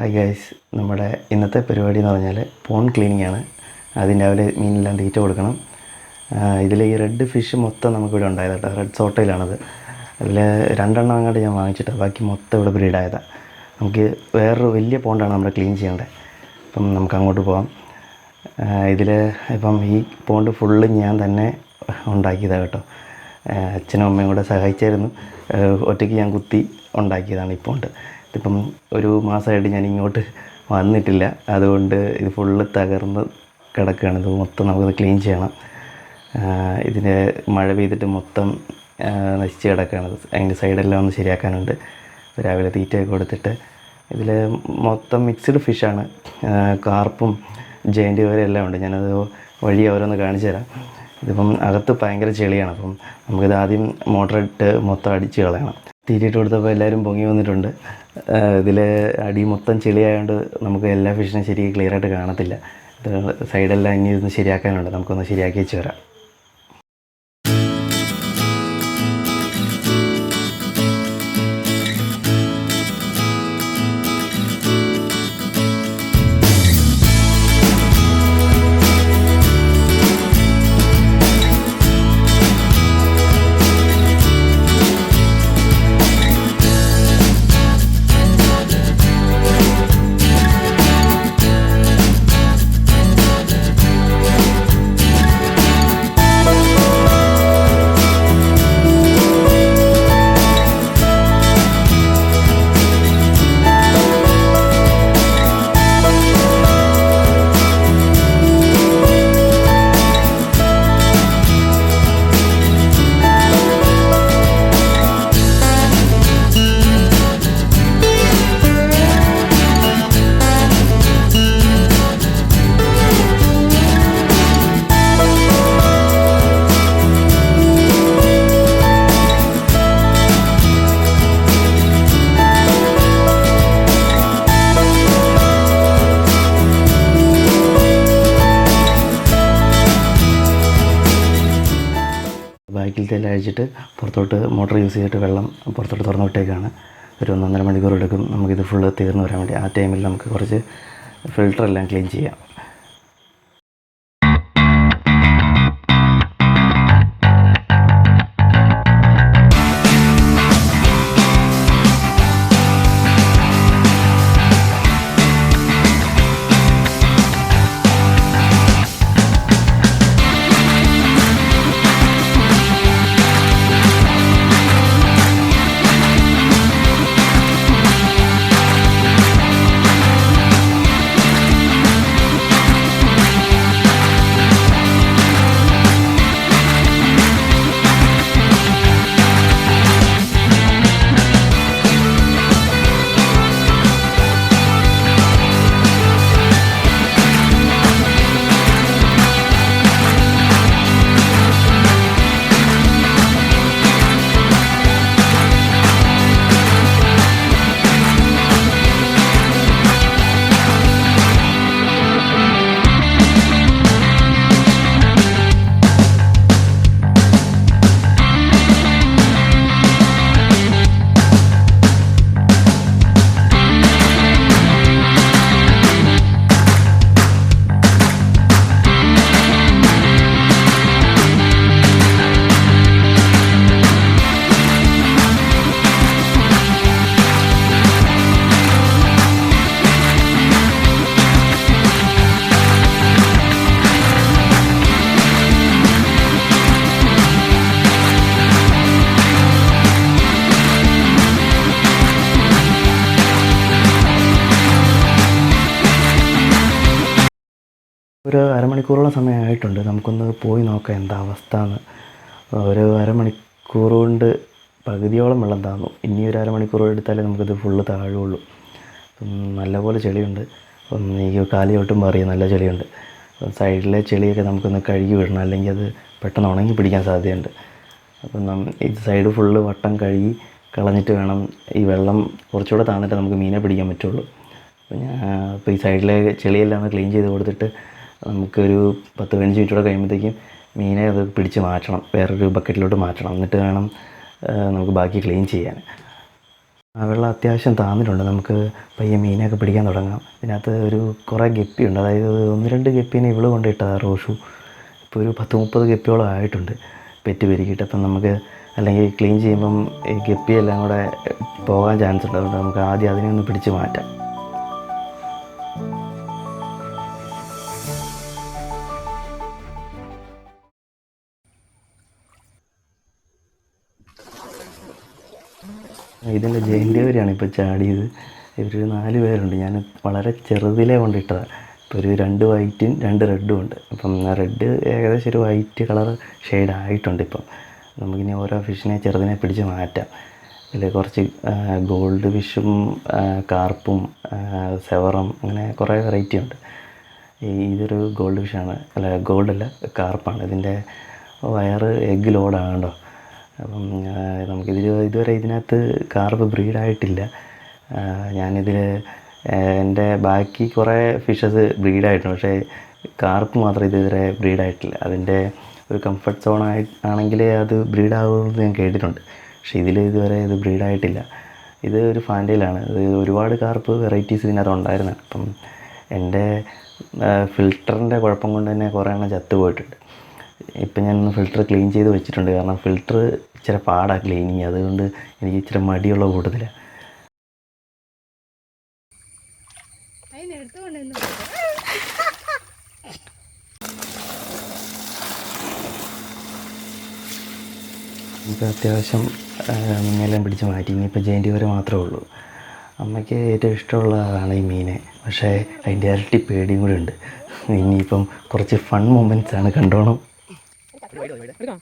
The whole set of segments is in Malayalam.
ഹായ് ഗൈസ് നമ്മുടെ ഇന്നത്തെ പരിപാടി എന്ന് പറഞ്ഞാൽ പോൺ ക്ലീനിങ് ആണ്. അതിന്റെ രാവിലെ മീനെല്ലാം തീറ്റ കൊടുക്കണം. ഇതിൽ ഈ റെഡ് ഫിഷ് മൊത്തം നമുക്കിവിടെ ഉണ്ടായത് കേട്ടോ. റെഡ് സോട്ടയിലാണത് അതിൽ രണ്ടെണ്ണം അങ്ങോട്ട് ഞാൻ വാങ്ങിച്ചിട്ട്. ബാക്കി മൊത്തം ഇവിടെ ബ്രീഡായതാണ് നമുക്ക് വേറൊരു വലിയ പോണ്ടാണ് നമ്മൾ ക്ലീൻ ചെയ്യേണ്ടത്. അപ്പം നമുക്ക് അങ്ങോട്ട് പോകാം ഇതിൽ ഇപ്പം ഈ പോണ്ട് ഫുള്ള് ഞാൻ തന്നെ ഉണ്ടാക്കിയതാണ് കേട്ടോ. അച്ഛനും അമ്മയും കൂടെ സഹായിച്ചായിരുന്നു. ഒറ്റയ്ക്ക് ഞാൻ കുത്തി ഉണ്ടാക്കിയതാണ് ഈ പോണ്ട് ഇതിപ്പം ഒരു മാസമായിട്ട് ഞാൻ ഇങ്ങോട്ട് വന്നിട്ടില്ല. അതുകൊണ്ട് ഇത് ഫുള്ള് തകർന്ന് കിടക്കുകയാണ്. ഇത് മൊത്തം നമുക്കത് ക്ലീൻ ചെയ്യണം. ഇതിന് മഴ പെയ്തിട്ട് മൊത്തം നശിച്ച് കിടക്കുകയാണ്. അതിന്റെ സൈഡെല്ലാം ഒന്ന് ശരിയാക്കാനുണ്ട്. രാവിലെ തീറ്റയൊക്കെ കൊടുത്തിട്ട്. ഇതിൽ മൊത്തം മിക്സ്ഡ് ഫിഷാണ് കാർപ്പും ജയന്റ് വരെ എല്ലാം ഉണ്ട്. ഞാനത് വഴി ഓരോന്ന് കാണിച്ചു തരാം. ഇതിപ്പം അകത്ത് ഭയങ്കര ചെളിയാണ്. അപ്പം നമുക്കിത് ആദ്യം മോട്ടറിട്ട് മൊത്തം അടിച്ച് കളയണം. തീറ്റിട്ട് കൊടുത്തപ്പോൾ എല്ലാവരും പൊങ്ങി വന്നിട്ടുണ്ട്. ഇതിൽ അടി മൊത്തം ചെളിയായതുകൊണ്ട് നമുക്ക് എല്ലാ ഫിഷിനും ക്ലിയർ ആയിട്ട് കാണത്തില്ല. സൈഡെല്ലാം ഇനി ഇതൊന്ന് ശരിയാക്കാനുണ്ട്. നമുക്കൊന്ന് ശരിയാക്കി വെച്ച് വരാം. എല്ലാം അഴിച്ചിട്ട് പുറത്തോട്ട് മോട്ടർ യൂസ് ചെയ്തിട്ട് വെള്ളം പുറത്തോട്ട് തുറന്നു വിട്ടേക്കാണ്. ഒരു ഒന്നൊന്നര മണിക്കൂർ എടുക്കും. നമുക്കിത് ഫുള്ള് തീർന്നു വരാൻ വേണ്ടി. ആ ടൈമിൽ നമുക്ക് കുറച്ച് ഫിൽറ്റർ എല്ലാം ക്ലീൻ ചെയ്യാം. ഒരു അരമണിക്കൂറോളം സമയമായിട്ടുണ്ട്. നമുക്കൊന്ന് പോയി നോക്കാം എന്താ അവസ്ഥ എന്ന് ഒരു അരമണിക്കൂർ കൊണ്ട് പകുതിയോളം വെള്ളം താന്നു. ഇനി ഒരു അരമണിക്കൂർ എടുത്താലേ നമുക്കിത് ഫുള്ള് താഴുള്ളൂ. നല്ലപോലെ ചെളിയുണ്ട്. ഈ കാലി തൊട്ടുമ്പോൾ അറിയാം നല്ല ചെളിയുണ്ട്. സൈഡിലെ ചെളിയൊക്കെ നമുക്കൊന്ന് കഴുകി വിടണം. അല്ലെങ്കിൽ അത് പെട്ടെന്ന് ഉണങ്ങി പിടിക്കാൻ സാധ്യതയുണ്ട്. അപ്പം നം ഈ സൈഡ് ഫുള്ള് വട്ടം കഴുകി കളഞ്ഞിട്ട് വേണം ഈ വെള്ളം കുറച്ചുകൂടെ താന്നിട്ട് നമുക്ക് മീനെ പിടിക്കാൻ പറ്റുള്ളൂ. അപ്പോൾ ഞാൻ അപ്പോൾ ഈ സൈഡിലെ ചെളിയെല്ലാം ക്ലീൻ ചെയ്ത് കൊടുത്തിട്ട് നമുക്കൊരു പത്ത് പതിനഞ്ച് മിനിറ്റ് കഴിയുമ്പോഴത്തേക്കും മീനെ അത് പിടിച്ച് മാറ്റണം വേറൊരു ബക്കറ്റിലോട്ട് മാറ്റണം. എന്നിട്ട് വേണം നമുക്ക് ബാക്കി ക്ലീൻ ചെയ്യാൻ. ആ വെള്ളം അത്യാവശ്യം താന്നിട്ടുണ്ട്. നമുക്ക് പയ്യെ മീനൊക്കെ പിടിക്കാൻ തുടങ്ങാം. ഇതിനകത്ത് ഒരു കുറേ ഗപ്പിയുണ്ട്. അതായത് ഒന്ന് രണ്ട് ഗപ്പീനെ ഇവൾ കൊണ്ടിട്ടതാണ് റോഷു ഇപ്പോൾ ഒരു പത്ത് മുപ്പത് ഗപ്പിയോളം ആയിട്ടുണ്ട് പെറ്റ് പെരുകിയിട്ട്. അപ്പം നമുക്ക് അല്ലെങ്കിൽ ക്ലീൻ ചെയ്യുമ്പം ഈ ഗപ്പിയെല്ലാം കൂടെ പോകാൻ ചാൻസ് ഉണ്ട്. അതുകൊണ്ട് നമുക്ക് ആദ്യം അതിനെ ഒന്ന് പിടിച്ച് മാറ്റാം. ഇതിന്റെ ജയന്തിവരെയാണ് ഇപ്പോൾ ചാടിയത്. ഇവർ നാല് പേരുണ്ട്. ഞാൻ വളരെ ചെറുതിലേ കൊണ്ടിട്ടതാണ് ഇപ്പോൾ ഒരു രണ്ട് വൈറ്റും രണ്ട് റെഡും ഉണ്ട്. അപ്പം റെഡ് ഏകദേശം ഒരു വൈറ്റ് കളർ ഷെയ്ഡ് ആയിട്ടുണ്ട് ഇപ്പം. നമുക്കിനി ഓരോ ഫിഷിനെ ചെറുതിനെ പിടിച്ച് മാറ്റാം. ഇതിൽ കുറച്ച് ഗോൾഡ് ഫിഷും കാർപ്പും സെവറും അങ്ങനെ കുറേ വെറൈറ്റി ഉണ്ട്. ഇതൊരു ഗോൾഡ് ഫിഷാണ്. അല്ല ഗോൾഡല്ല കാർപ്പാണ്. ഇതിന്റെ വയറ് എഗ് ലോഡാണ് കേട്ടോ. അപ്പം നമുക്കിതിൽ ഇതുവരെ ഇതിനകത്ത് കാർപ്പ് ബ്രീഡായിട്ടില്ല ഞാനിതിൽ എന്റെ ബാക്കി കുറേ ഫിഷസ് ബ്രീഡായിട്ടുണ്ട് പക്ഷേ കാർപ്പ് മാത്രം ഇതുവരെ ബ്രീഡായിട്ടില്ല അതിന്റെ ഒരു കംഫർട്ട് സോൺ ആയി ആണെങ്കിൽ അത് ബ്രീഡാകുമെന്ന് ഞാൻ കേട്ടിട്ടുണ്ട്. പക്ഷേ ഇതിൽ ഇതുവരെ ഇത് ബ്രീഡായിട്ടില്ല ഇത് ഒരു ഫാന്റയിലാണ് ഇത് ഒരുപാട് കാർപ്പ് വെറൈറ്റീസ് ഇതിനകത്ത് ഉണ്ടായിരുന്നതാണ് അപ്പം എന്റെ ഫിൽറ്ററിന്റെ കുഴപ്പം കൊണ്ട് തന്നെ കുറേ എണ്ണം ചത്തു പോയിട്ടുണ്ട്. ഇപ്പം ഞാൻ ഫിൽറ്റർ ക്ലീൻ ചെയ്ത് വെച്ചിട്ടുണ്ട്. കാരണം ഫിൽറ്റർ ഇച്ചിരി പാടാണ് ക്ലീനിങ് അതുകൊണ്ട് എനിക്ക് ഇച്ചിരി മടിയുള്ള കൂട്ടത്തിലാണ് ഇപ്പം അത്യാവശ്യം മീനെല്ലാം പിടിച്ച് മാറ്റി. ഇനിയിപ്പോൾ ജയന്റി വരെ മാത്രമേ ഉള്ളൂ. അമ്മയ്ക്ക് ഏറ്റവും ഇഷ്ടമുള്ളതാണ് ഈ മീനെ. പക്ഷേ അതിന്റെ ഇരട്ടി പേടിയും കൂടെ ഉണ്ട്. ഇനിയിപ്പം കുറച്ച് ഫൺ മൊമെന്റ്സ് ആണ് കണ്ടോണം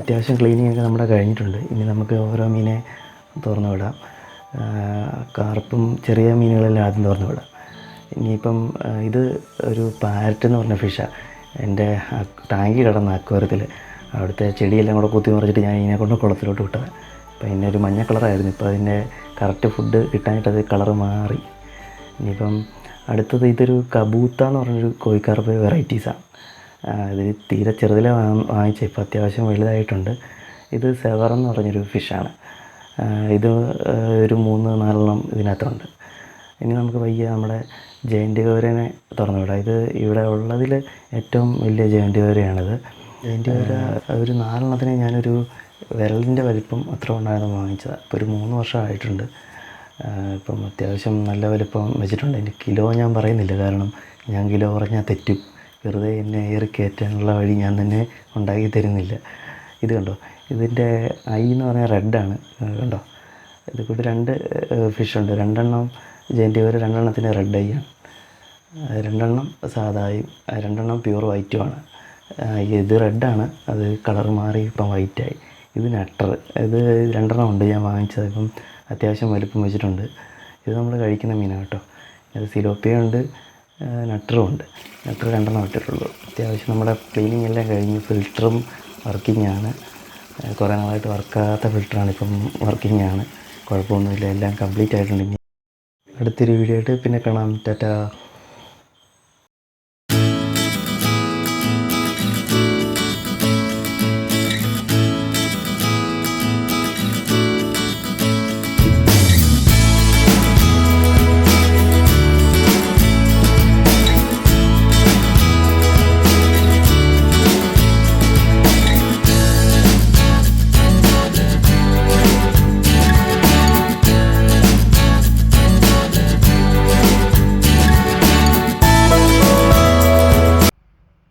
അത്യാവശ്യം ക്ലീനിങ് ഒക്കെ നമ്മുടെ കഴിഞ്ഞിട്ടുണ്ട്. ഇനി നമുക്ക് ഓരോ മീനെ തുറന്നു വിടാം. കാർപ്പും ചെറിയ മീനുകളെല്ലാം ആദ്യം തുറന്നു വിടാം. ഇനിയിപ്പം ഇത് ഒരു പാരറ്റ് എന്ന് പറഞ്ഞ ഫിഷാണ് എന്റെ ടാങ്കി കിടന്ന അക്വേറിയത്തിൽ അവിടുത്തെ ചെടിയെല്ലാം കൂടെ കുത്തി മറിച്ചിട്ട് ഞാൻ ഇതിനെ കൊണ്ട് കുളത്തിലോട്ട് വിട്ടത്. അപ്പോൾ ഇതിന്റെ ഒരു മഞ്ഞ കളറായിരുന്നു. ഇപ്പോൾ അതിന്റെ കറക്റ്റ് ഫുഡ് കിട്ടാനായിട്ട് അത് കളറ് മാറി. ഇനിയിപ്പം അടുത്തത് ഇതൊരു കബൂത്ത എന്ന് പറഞ്ഞൊരു കോഴിക്കാർപ്പ് വെറൈറ്റീസാണ് ഇത് തീരെ ചെറുതിലെ വാങ്ങിച്ച ഇപ്പോൾ അത്യാവശ്യം വലുതായിട്ടുണ്ട്. ഇത് സെവർ എന്ന് പറഞ്ഞൊരു ഫിഷാണ് ഇത് ഒരു മൂന്ന് നാലെണ്ണം ഇതിനകത്തുണ്ട്. ഇനി നമുക്ക് വയ്യ നമ്മുടെ ജയന്റ് ഗൗരനെ തുറന്നു വിടാം. ഇത് ഇവിടെ ഉള്ളതിൽ ഏറ്റവും വലിയ ജയന്റ് ഗൗരയാണിത് ജയന്റ് ഗൗര ഒരു നാലെണ്ണത്തിന് ഞാനൊരു വിരലിന്റെ വലിപ്പം അത്ര ഉണ്ടായിരുന്നു വാങ്ങിച്ചത്. ഇപ്പോൾ ഒരു മൂന്ന് വർഷമായിട്ടുണ്ട്. ഇപ്പം അത്യാവശ്യം നല്ല വലിപ്പം വെച്ചിട്ടുണ്ട്. എന്റെ കിലോ ഞാൻ പറയുന്നില്ല. കാരണം ഞാൻ കിലോ പറഞ്ഞാൽ തെറ്റും. വെറുതെ എന്നെ ഏറി കയറ്റാനുള്ള വഴി ഞാൻ തന്നെ ഉണ്ടാക്കി തരുന്നില്ല. ഇത് കണ്ടോ? ഇതിന്റെ ഐ എന്ന് പറഞ്ഞാൽ റെഡാണ് കണ്ടോ? ഇത് കൂടി രണ്ട് ഫിഷുണ്ട് രണ്ടെണ്ണം ജയന്റെ ഒരു രണ്ടെണ്ണത്തിന് റെഡ് ഐ ആണ്. രണ്ടെണ്ണം സാധായും രണ്ടെണ്ണം പ്യൂർ വൈറ്റുമാണ് ഇത് റെഡാണ് അത് കളർ മാറി ഇപ്പം വൈറ്റായി ഇത് നട്ടർ ഇത് രണ്ടെണ്ണം ഉണ്ട് ഞാൻ വാങ്ങിച്ചത്. ഇപ്പം അത്യാവശ്യം വലുപ്പം വെച്ചിട്ടുണ്ട്. ഇത് നമ്മൾ കഴിക്കുന്ന മീനാണ് കേട്ടോ. അത് സിലോപ്പിയ ഉണ്ട്. നട്ടറും ഉണ്ട് നട്ടർ രണ്ടെണ്ണം ഇട്ടിട്ടുള്ളൂ അത്യാവശ്യം നമ്മുടെ ക്ലീനിങ് എല്ലാം കഴിഞ്ഞ് ഫിൽറ്ററും വർക്കിംഗ് ആണ്. കുറേ നാളായിട്ട് വർക്കാത്ത ഫിൽറ്ററാണ് ഇപ്പം വർക്കിംഗ് ആണ്. കുഴപ്പമൊന്നുമില്ല. എല്ലാം കംപ്ലീറ്റ് ആയിട്ടുണ്ട്. അടുത്തൊരു വീഡിയോ ആയിട്ട് പിന്നെ കാണാം. ടാറ്റാ.